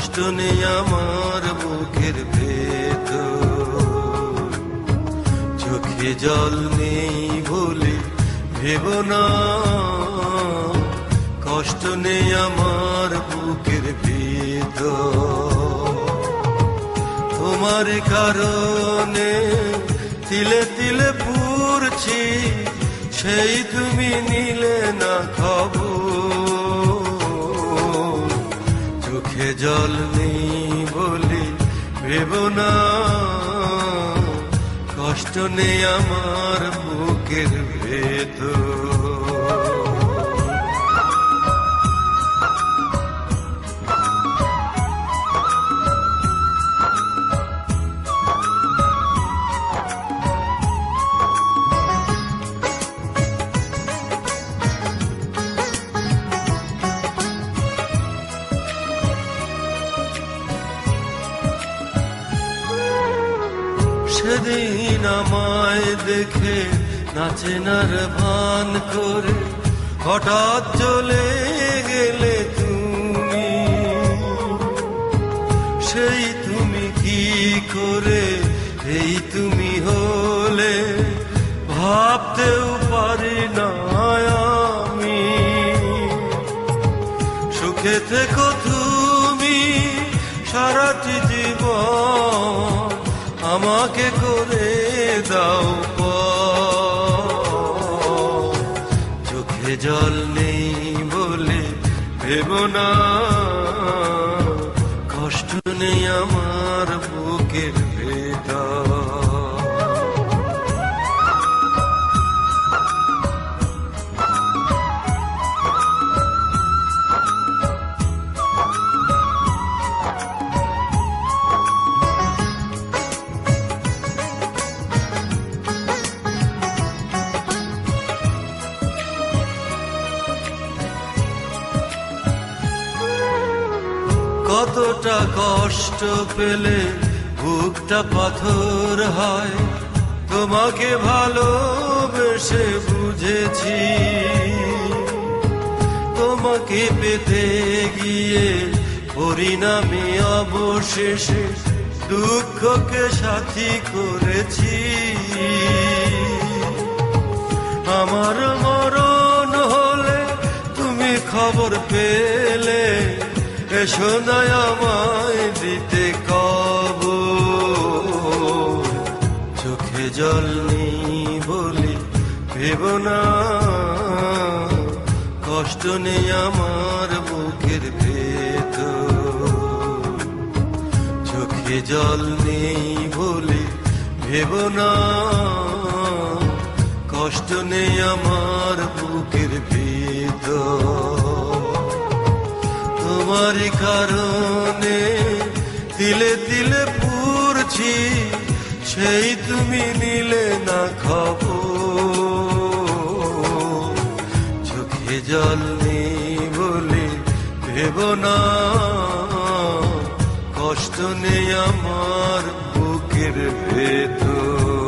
কষ্ট নেই আমার বুকের ভেতর চোখে জল নেই বলে ভেব না। কষ্ট নেই আমার বুকের ভেতর তোমার কারণে তিলে তিলে পুরছি, সেই তুমি নিলে না জল নেই বলে ভেব না। কষ্ট নেই আমার বুকের ভেতর। সেদিন আমায় দেখে নাচেনার ভান করে হঠাৎ চলে গেলে তুমি। সেই তুমি কি করে? এই তুমি হলে ভাবতেও পারি না আমি। সুখে থেকো তুমি, সারাটি জীবন আমাকে করে দাও। চোখে জল নেই বলে ভেব না কষ্ট নেই আমার বুকের ভেতর কতটা কষ্ট পেলে বুকটা পাথর হয়। তোমাকে ভালোবেসে বুঝেছি। তোমাকে পেতে গিয়ে পরিণামে অবশেষে দুঃখকে সাথী করেছি। আমার মরণ হলে তুমি খবর পেলে। না আমায় দিতে কব চোখে জল নেই বলি ভেব না। কষ্ট নেই আমার বুকের ভেতর। চোখে জল নেই বলে ভেব না। কষ্ট নেই আমার বুকের ভেতর। তোমার কারণে তিলে তিলে পুরছি, সেই তুমি নিলে না খবর। চোখে জল বলে ভেব না, কষ্ট নেই আমার বুকের ভেতর।